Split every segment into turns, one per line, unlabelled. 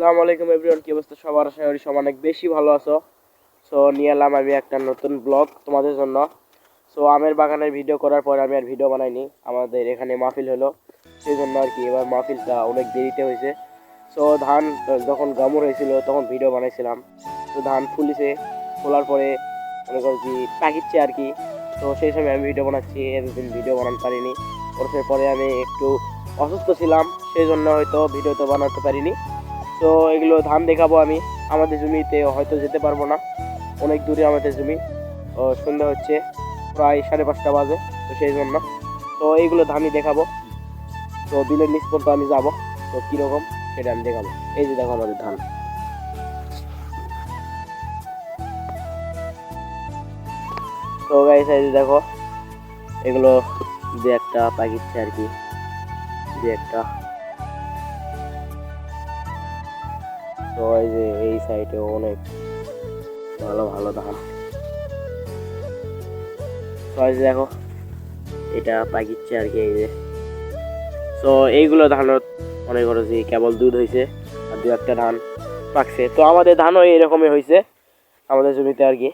আসসালামু আলাইকুম এভরিওয়ান, কি অবস্থা? সবার আশা করি সব অনেক বেশি ভালো আছো। সো নিয়ে এলাম আমি একটা নতুন ব্লগ তোমাদের জন্য। সো আমের বাগানের ভিডিও করার পর আমি আর ভিডিও বানাইনি। আমাদের এখানে মাহফিল হলো। সেই জন্য আর কি এবার মাহফিলটা অনেক দেরিতে হয়েছে। সো ধান যখন গামুর হয়েছিল, তখন ভিডিও বানাইছিলাম। তো ধান ফুলিছে। ফোলার পরে মনে করছি পাকিচ্ছে আর কি। তো সেই সময় আমি ভিডিও বানাচ্ছি, এতদিন ভিডিও বানাতে পারিনি। ওরফের পরে আমি একটু অসুস্থ ছিলাম সেই জন্য হয়তো ভিডিও তো বানাতে পারিনি। তো এগুলো ধান দেখাবো আমি। আমাদের জমিতে হয়তো যেতে পারব না। অনেক দূরে আমাদের জমি। ও সন্ধ্যা হচ্ছে প্রায় সাড়ে পাঁচটা বাজে, তো সেই জন্য। তো এইগুলো ধানই দেখাবো। তো বিলের নিচ পর্যন্ত আমি যাব। তো কীরকম সেটা আমি দেখাবো। এই যে দেখো আমাদের ধান। তো গাইস এই যে দেখো, এগুলো দু একটা পাকিচ্ছে আর কি? দু একটা তো এই যে এই সাইডে অনেক ভালো ভালো তো এই যে দেখো, এটা পাকিচ্ছে আর কি এই যে। তো এইগুলো ধানও মনে করো যে কেবল দুধ হয়েছে আর দু একটা ধান পাকছে। তো আমাদের ধানও এইরকমই হয়েছে আমাদের জমিতে আর কি।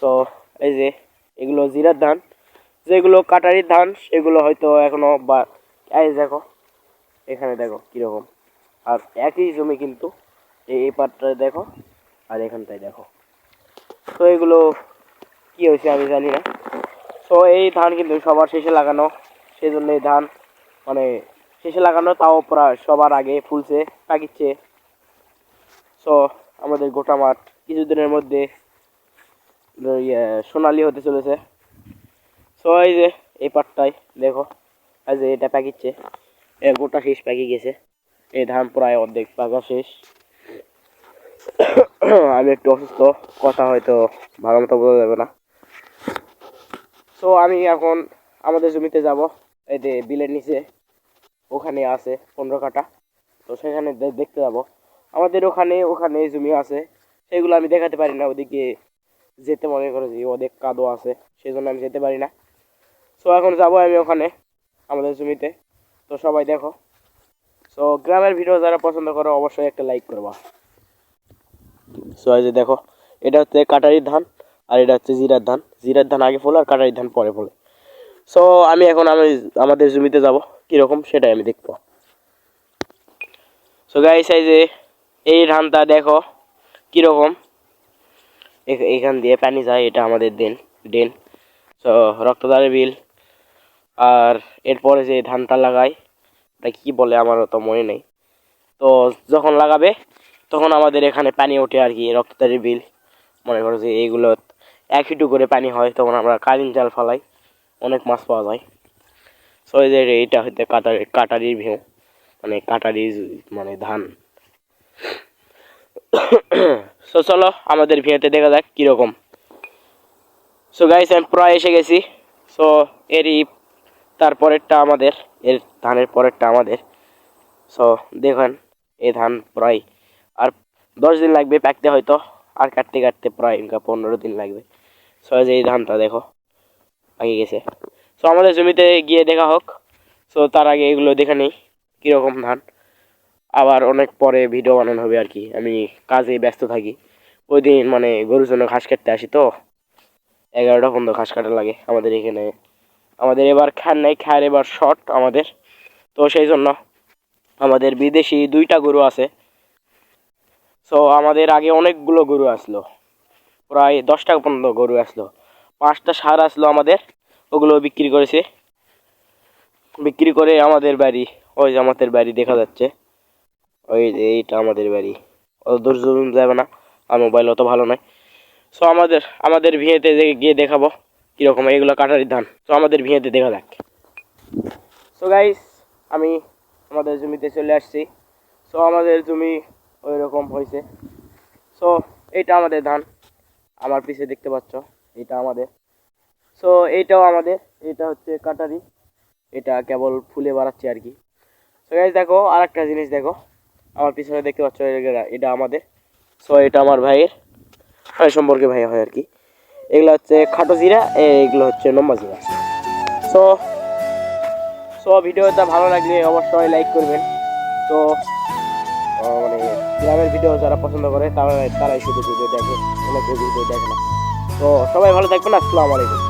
তো এই যে এগুলো জিরার ধান, যেগুলো কাটারির ধান, সেগুলো হয়তো এখনও বা এই দেখো, এখানে দেখো কীরকম। আর একই জমি কিন্তু এই পাটটায় দেখো, আর এখানটায় দেখো। তো এগুলো কি হয়েছে আমি জানি না। তো এই ধান কিন্তু সবার শেষে লাগানো সেই জন্য এই ধান মানে শেষে লাগানো, তাও প্রায় সবার আগে ফুলছে পাকিচ্ছে সো আমাদের গোটা মাঠ কিছুদিনের মধ্যে ইয়ে সোনালি হতে চলেছে। সো এই যে, এই পাটটায় দেখো, এই যে এটা পাকিচ্ছে গোটা শেষ পাকি গেছে। এই ধান প্রায় অর্ধেক পাকা শেষ। আমি একটু অসুস্থ, কথা হয়তো ভালো মতো বোঝা যাবে না। সো আমি এখন আমাদের জমিতে যাব। এই যে বিলের নিচে, ওখানে আছে পনেরো কাটা তো সেখানে দেখতে যাব। আমাদের ওখানে ওখানে জমি আছে। সেগুলো আমি দেখাতে পারি না, ওদিকে যেতে মনে করে যে অনেক কাদো আছে সেই জন্য আমি যেতে পারি না। সো এখন যাব আমি ওখানে, আমাদের জমিতে। তো সবাই দেখো। সো গ্রামের ভিডিও যারা পছন্দ করো, অবশ্যই একটা লাইক করবা। সো এই যে দেখো, এটা হচ্ছে কাটারির ধান, আর এটা হচ্ছে জিরার ধান। জিরার ধান আগে ফোলে, আর কাটারির ধান পরে ফোলে। সো আমি এখন আমি আমাদের জমিতে যাব, কীরকম সেটাই আমি দেখব। সো গাইস এই যে এই ধানটা দেখো, কীরকম? এখ- এইখান দিয়ে পানি যায়, এটা আমাদের দেন ডেন সো রক্তদারের বিল, আর এরপরে যে ধানটা লাগাই ওটা কি বলে আমারও তো মনে নেই। তো যখন লাগাবে, তখন আমাদের এখানে পানি ওঠে আর কি রক্তদারের বিল। মনে করো যে এইগুলো এক হিটু করে পানি হয়, তখন আমরা কালিন জাল ফালাই, অনেক মাছ পাওয়া যায়। সো এই যে এইটা হইতে কাটারি, কাটারির ভিউ মানে কাটারির মানে ধান। সো চলো আমাদের ভিউতে দেখা যাক কীরকম। সো গাইস আমি প্রায় এসে গেছি। সো এরই তারপরেরটা আমাদের, এর ধানের পরেরটা আমাদের। সো দেখেন, এই ধান প্রায় আর দশ দিন লাগবে পাকতে হয়তো, আর কাটতে কাটতে প্রায় ইনকা পনেরো দিন লাগবে। সো যে এই ধানটা দেখো, পাকে গেছে। সো আমাদের জমিতে গিয়ে দেখা হোক। সো তার আগে এগুলো দেখে নিই, কীরকম ধান। আবার অনেক পরে ভিডিও বানানো হবে আর কি। আমি কাজে ব্যস্ত থাকি। ওই দিন মানে গরুর জন্য ঘাস কাটতে আসি তো। এগারোটা পর্যন্ত ঘাস কাটা লাগে আমাদের এখানে। আমাদের এবার খ্যার নেই, খ্যার এবার শর্ট আমাদের। তো সেই জন্য আমাদের বিদেশি দুইটা গরু আছে। সো আমাদের আগে অনেকগুলো গরু আসলো। প্রায় দশটা পর্যন্ত গরু আসলো। পাঁচটা সার আসলো আমাদের, ওগুলো বিক্রি করেছে। বিক্রি করে আমাদের বাড়ি, ওই যে আমাদের বাড়ি দেখা যাচ্ছে। ওই যে এইটা আমাদের বাড়ি। অত দূর যাবে না, আর মোবাইল অত ভালো নয় সো আমাদের আমাদের ভিয়েতে গিয়ে দেখাবো। কীরকম এগুলো কাটারি ধান। তো আমাদের ভিয়েতে দেখা যাক। সো গাইস আমি আমাদের জমিতে চলে আসছি। সো আমাদের জমি ওই রকম হয়েছে। সো এইটা আমাদের ধান। আমার পিছে দেখতে পাচ্ছ, এটা আমাদের। সো এইটাও আমাদের, এটা হচ্ছে কাটারি এটা কেবল ফুলে বাড়াচ্ছে আর কি। সো গাইস দেখো আর একটা জিনিস দেখো। আমার পিছনে দেখতে পাচ্ছ এটা আমাদের। সো এটা আমার ভাইয়ের। ভাই সম্পর্কে ভাই হয় আর কি। এগুলো হচ্ছে খাটো জিরা, এগুলো হচ্ছে লম্বা জিরা। সো সো ভিডিওটা ভালো লাগলে অবশ্যই লাইক করবেন। তো মানে গ্রামের ভিডিও যারা পছন্দ করে, তারা তারাই শুধু ভিডিও দেখে, অনেক ভিডিও দেখে না। তো সবাই ভালো থাকবেন, আসসালামু আলাইকুম।